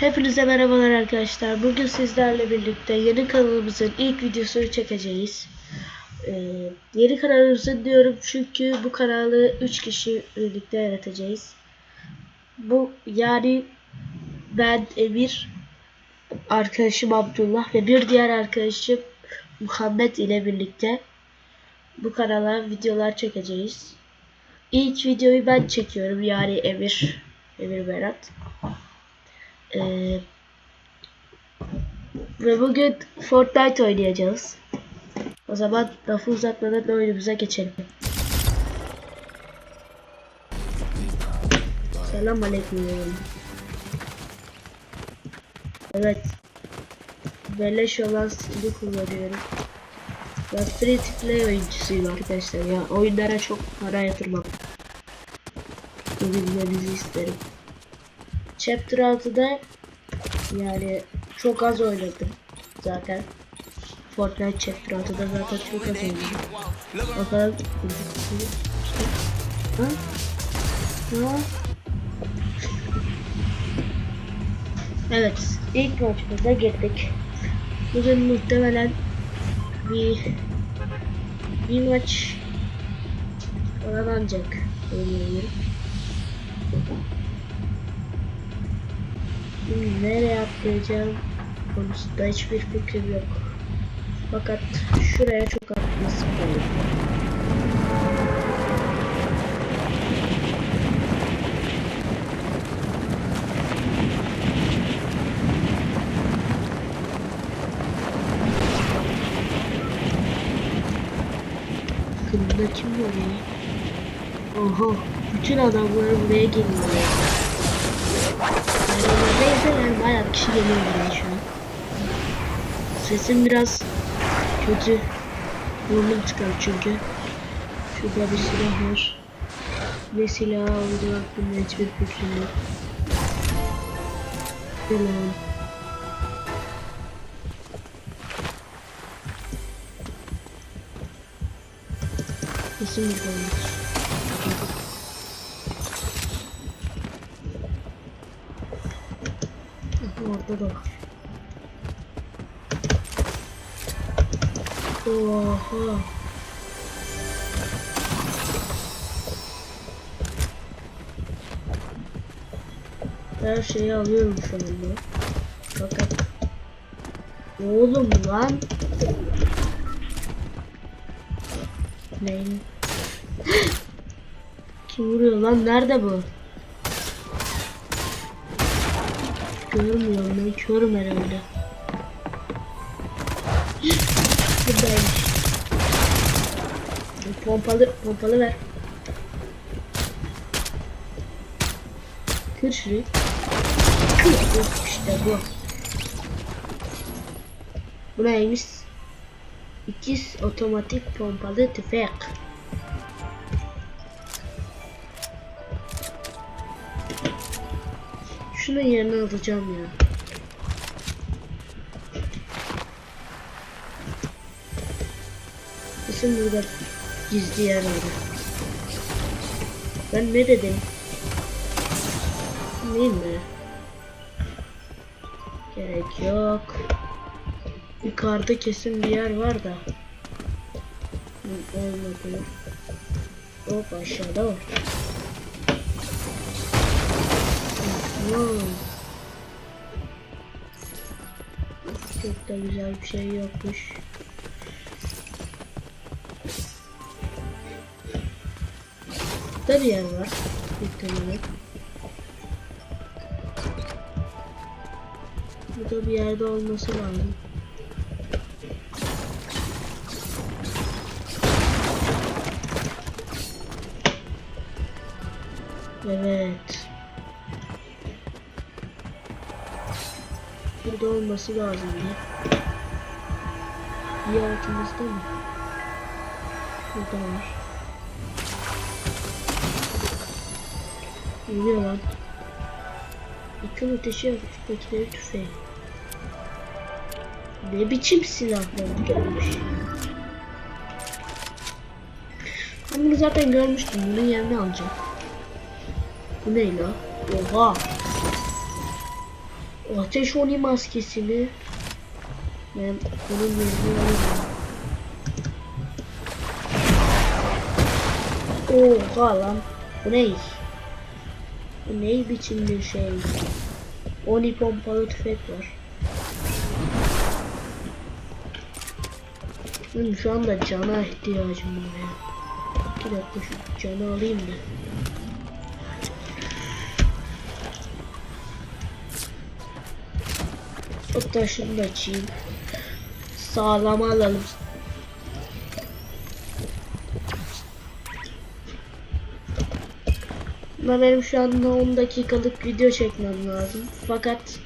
Hepinize merhabalar arkadaşlar. Bugün sizlerle birlikte yeni kanalımızın ilk videosunu çekeceğiz. Ee, yeni kanalımızın diyorum çünkü bu kanalı 3 kişi birlikte yaratacağız. Bu yani ben Emir, arkadaşım Abdullah ve bir diğer arkadaşım Muhammed ile birlikte bu kanala videolar çekeceğiz. İlk videoyu ben çekiyorum yani Emir, Emir Berat. Ee, ve bugün Fortnite oynayacağız. O zaman lafı uzatmadan oyunumuza geçelim. Selam aleyküm. Evet. Beleş olan stili kullanıyorum. Ben free to play oyuncusuyum arkadaşlar ya. Oyunlara çok para yatırmam. Bunu bilmenizi isterim. Chapter 6'da yani çok az oynadım zaten. Fortnite Chapter 6'da zaten çok az oynadım. Bakalım. Ha? Ha? Evet, ilk maçımıza girdik. Bugün muhtemelen bir bir maç falan ancak oynayabilirim. Nereye atlayacağım konusunda hiçbir fikrim yok. Fakat şuraya çok atlasım var. Kırmızı kim var ya? Oho, bütün adamlar buraya geliyor. Yani bayağı kişi geliyor buraya şu an. Sesim biraz kötü. Burnum çıkar çünkü. Şurada bir silah var. Ne silah olduğu hakkında hiçbir fikrim yok. Yalan. Kesin bir olmuş. Orada da var. Oha. Her şeyi alıyorum şu anda. Fakat Oğlum lan Neyin? Kim vuruyor lan? Nerede bu? Görmüyorum ben körüm herhalde. Buradaymış. Pompalı, pompalı ver. Kır şurayı. Kır. İşte bu. Bu neymiş? İkiz otomatik pompalı tüfek. Şunun yerine alacağım ya. Kesin burada gizli yer var. Ben ne dedim? Değil mi? Gerek yok. Yukarıda kesin bir yer var da. Olmadı. Hop aşağıda var. Wow. Çok da güzel bir şey yokmuş. Burada bir yer var. Muhtemelen. Burada bir yerde olması lazım. Evet. Olması lazım ya. Bir altımızda mı? Burada var. Yürüyor lan. Yıkım ateşi hafifletleri tüfeği. Ne biçim silahlar gelmiş. Ben bunu zaten görmüştüm. Bunun yerini alacağım. Bu ne la? Oha. Ateş Oni maskesini ben bunun yerini alayım. Oha lan. Bu ne? Bu ne biçim bir şey? Oni pompalı tüfek var. Benim şu anda cana ihtiyacım var ya. İki dakika şu canı alayım da. Hatta şunu da açayım. Sağlam alalım. Ama benim şu anda 10 dakikalık video çekmem lazım. Fakat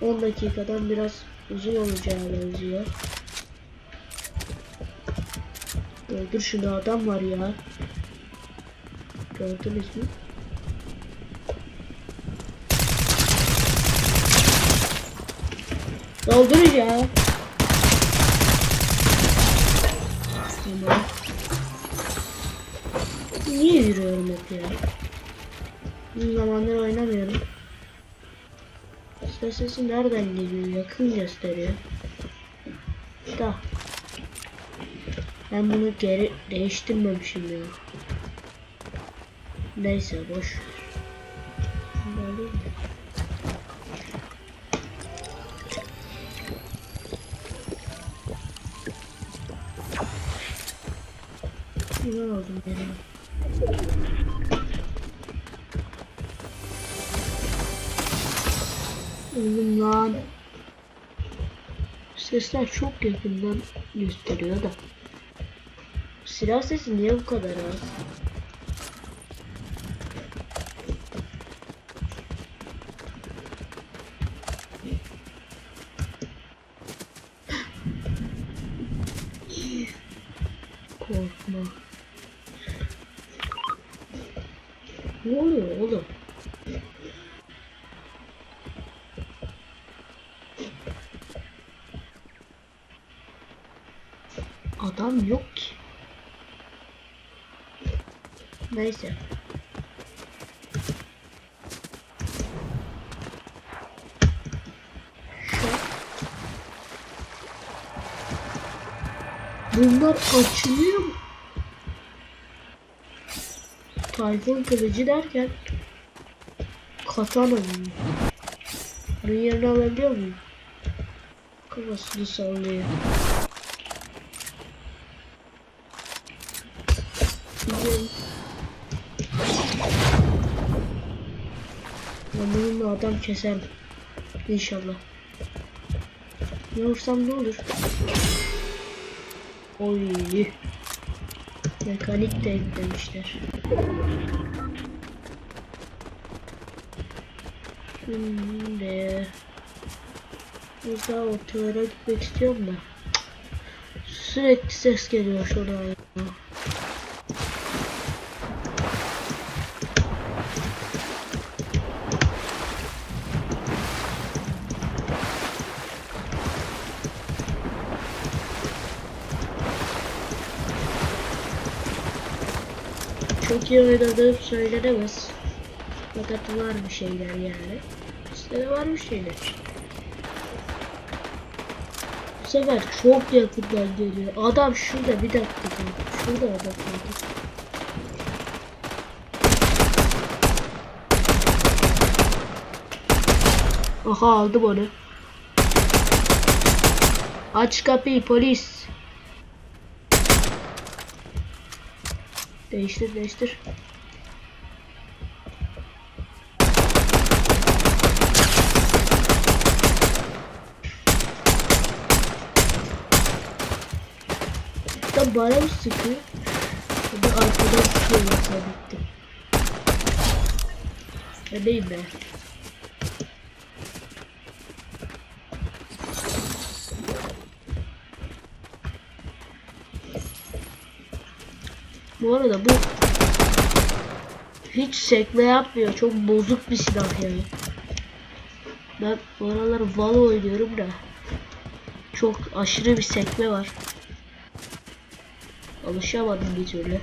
10 dakikadan biraz uzun olacağı benziyor. Öldür şunu adam var ya. Gördünüz mü? Doldur ya. Tamam. Niye yürüyorum hep ya? Uzun zamandır oynamıyorum. Ses sesi nereden geliyor? Yakın gösteriyor. Da. Ben bunu geri değiştirmemişim ya. Neyse boş. Oğlum lan. Sesler çok yakından gösteriyor da. Silah sesi niye bu kadar az? Korkma. Ne oluyor oğlum? Adam yok ki. Neyse. Bunlar açılıyor mu? Tayfun kılıcı derken katana mı? Bunun yerini alabiliyor muyum? Kafasını sallıyor. Gidiyorum. Ben bununla adam keserim. İnşallah. Ne vursam ne olur? Oy. Mekanik de eklemişler. Şimdi daha ortalara gitmek istiyorum da sürekli ses geliyor şuradan iyi oynadığım söylenemez. Fakat var bir şeyler yani. İşte var bir şeyler. Bu sefer çok yakından geliyor. Adam şurada bir dakika. Şurada adam kaldı. Aha aldım onu. Aç kapıyı polis. Değiştir değiştir. Da bana mı sıkıyor? Ya da arkadan sıkıyor ya zannettim. Ne neyim ben? Bu arada bu hiç sekme yapmıyor. Çok bozuk bir silah yani. Ben bu aralar Valo oynuyorum da çok aşırı bir sekme var. Alışamadım bir türlü.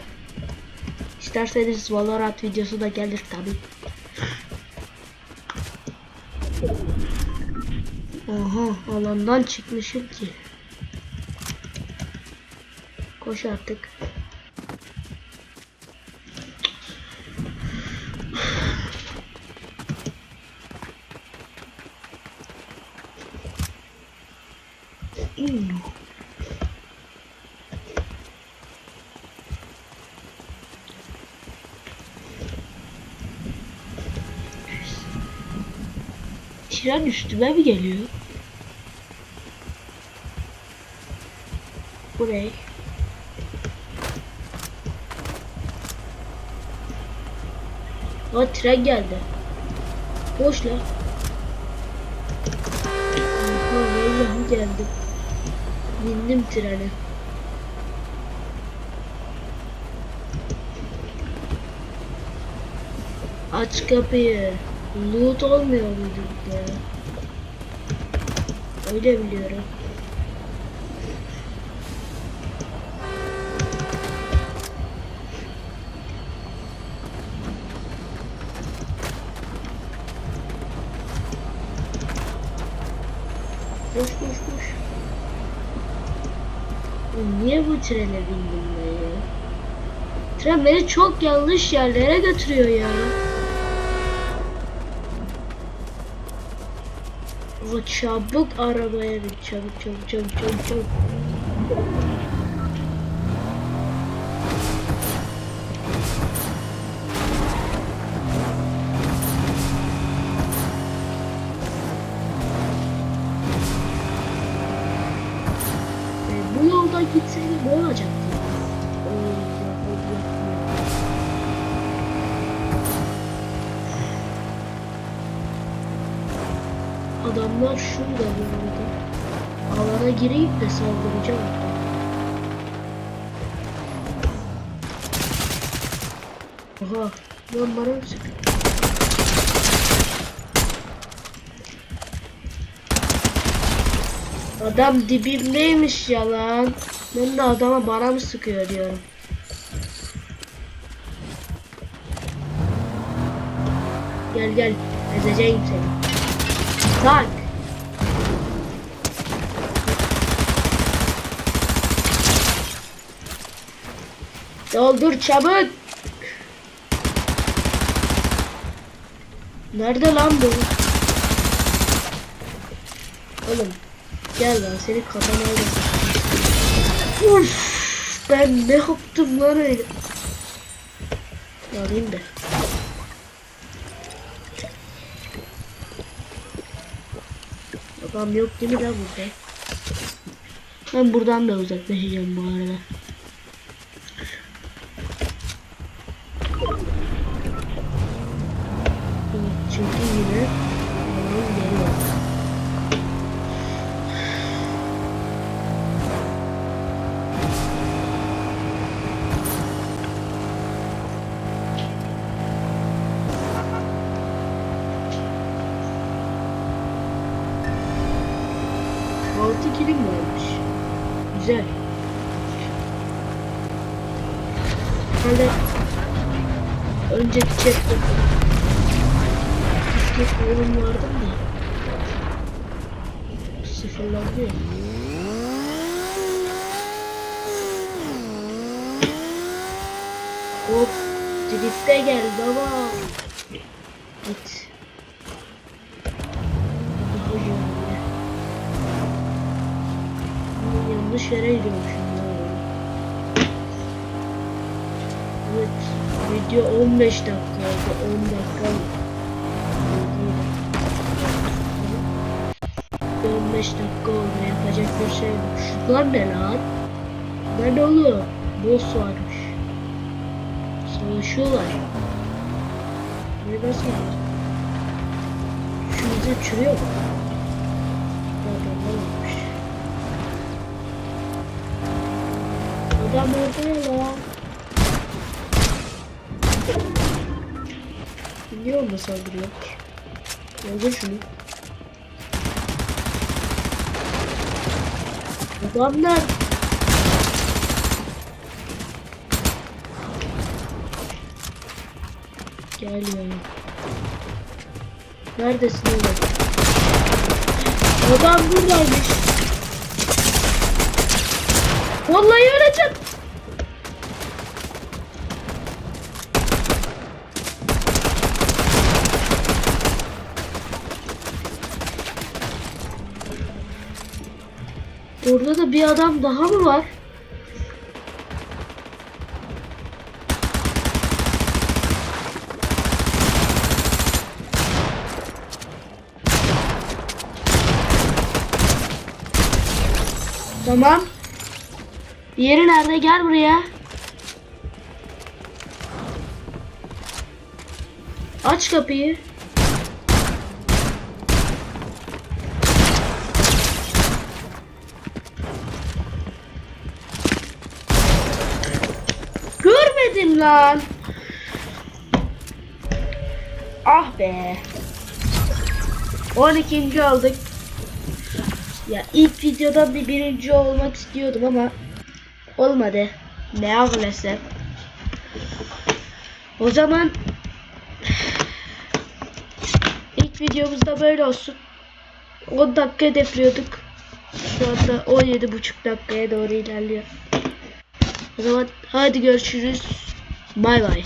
İsterseniz Valorant videosu da gelir tabi. Oha alandan çıkmışım ki. Koş artık. Tren üstüme mi geliyor? Bu ne? Aa tren geldi. Boş lan. Vallahi geldim. Bindim trene. Aç kapıyı. Loot olmuyor muydu ya? Öyle biliyorum. Boş boş boş. Niye bu trene bindim ben? Tren beni çok yanlış yerlere götürüyor ya. O çabuk arabaya bin. Çabuk çabuk çabuk çabuk çabuk. Gitseydim ne olacaktı? Adamlar şurada arada. Alana gireyim de saldıracağım. Oha. Lan bana mı sıkıyor? Adam dibimdeymiş ya lan. Ben de adama bana mı sıkıyor diyorum. Gel gel. Ezeceğim seni. Tak. Doldur çabuk. Nerede lan bu? Oğlum gel lan seni kafanayla Uf, ben ne yaptım lan öyle? Alayım da. Babam yok değil mi lan burada? Ben buradan da uzaklaşacağım bu arada. Çünkü yine kilim varmış. Güzel. Hadi. Önce çektim. Bisiklet oyun vardı mı? Sıfırlandı ya. Hop. Drift'e gel baba. Git. Daha iyi oldu. Ben yanlış yere gidiyormuşum. Evet, video 15 dakika oldu, 10 dakika oldu. 15 dakika oldu, yapacak bir şey yok. Şunlar ne lan? Ben oğlum, boss varmış. Savaşıyorlar. Ne nasıl yapacak? Şu bize çürüyor mu? Adam orada ya lan. Niye onda saldırıyor? Öldür şunu. Adamlar. Gel ya. Neredesin oğlum? Adam buradaymış. Vallahi öleceğim. Orada da bir adam daha mı var? Tamam. Yeri nerede? Gel buraya. Aç kapıyı. Görmedim lan. Ah be. 12. aldık. Ya ilk videodan bir birinci olmak istiyordum ama olmadı. Maalesef. O zaman ilk videomuzda böyle olsun. 10 dakika hedefliyorduk. Şu anda 17,5 dakikaya doğru ilerliyor. O zaman hadi görüşürüz. Bay bay.